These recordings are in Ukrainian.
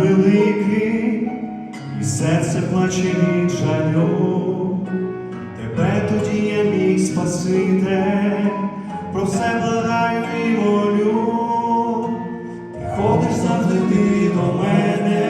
великий, і серце плаче від жалю. Тебе тоді я мій спаситель, про все благаю і молю. Приходиш завжди ти до мене,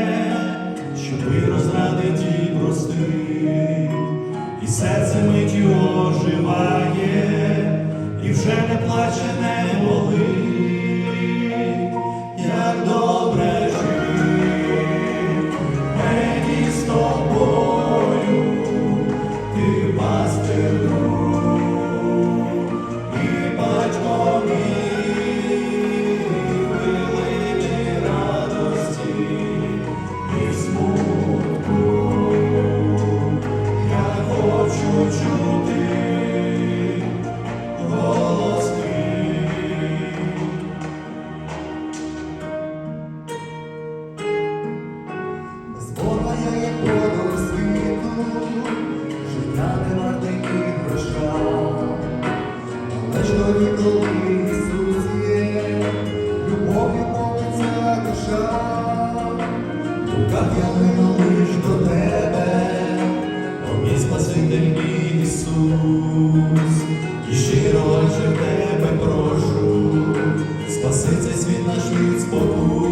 Коли Ісус є, повиться душа. В я лину лиш до тебе, О, мій Ісус, і щиро лише тебе прошу, спаси цей світ наш від спокус.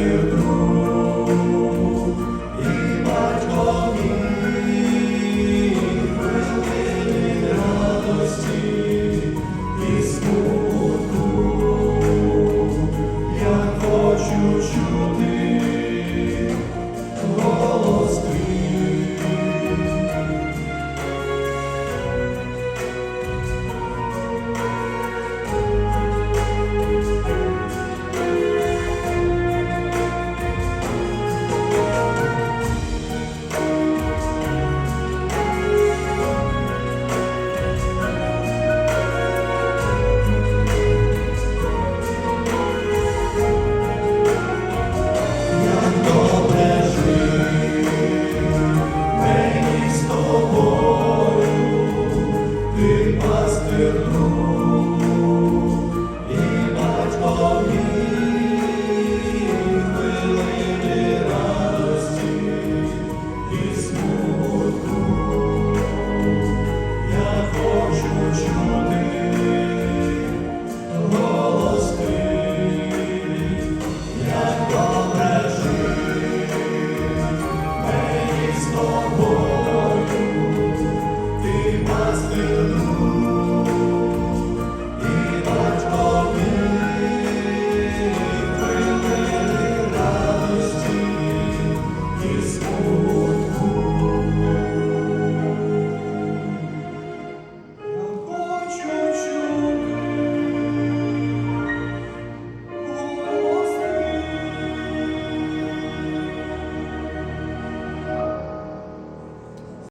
Пастир друг, Senhor.